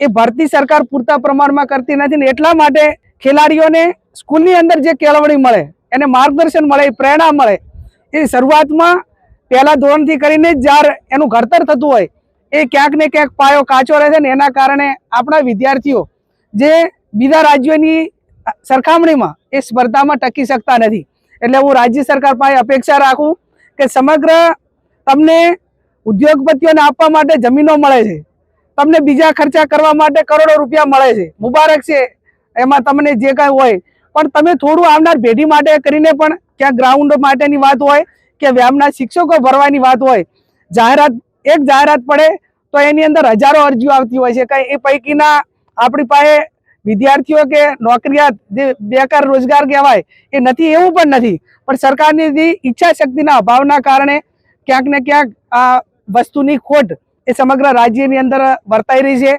એ ભારતીય સરકાર પૂરતા પ્રમાણમાં કરતી નથી ને એટલા માટે ખેલાડીઓને સ્કૂલની અંદર જે કેળવણી મળે, એને માર્ગદર્શન મળે, એ પ્રેરણા મળે, એ શરૂઆતમાં પહેલા ધોરણથી કરીને જ્યારે એનું ઘડતર થતું હોય, એ ક્યાંક ને ક્યાંક પાયો કાચો રહે છે ને એના કારણે આપણા વિદ્યાર્થીઓ જે બીજા રાજ્યોની સરખામણીમાં એ સ્પર્ધામાં ટકી શકતા નથી. એટલે હું રાજ્ય સરકાર પાસે અપેક્ષા રાખું કે સમગ્ર તમને ઉદ્યોગપતિઓને આપવા માટે જમીનો મળે છે. તમને બીજા ખર્ચા કરવા માટે કરોડો રૂપિયા મળે છે. મુબારક છે. એમાં તમને જે કાંઈ હોય. પણ તમે થોડું આવનાર પેઢી માટે કરીને પણ ક્યાંક ગ્રાઉન્ડ માટેની વાત હોય કે વ્યાયામના શિક્ષકો ભરવાની વાત હોય, જાહેરાત, એક જાહેરાત પડે તો એની અંદર હજારો અરજીઓ આવતી હોય છે. કાંઈ એ પૈકીના આપણી પાસે વિદ્યાર્થીઓ કે નોકરિયાત જે બેકાર રોજગાર કહેવાય, એ નથી, એવું પણ નથી. પણ સરકારની ઈચ્છા શક્તિના અભાવના કારણે ક્યાંક ને ક્યાંક આ વસ્તુની ખોટ એ સમગ્ર રાજ્યની અંદર વર્તાઈ રહી છે.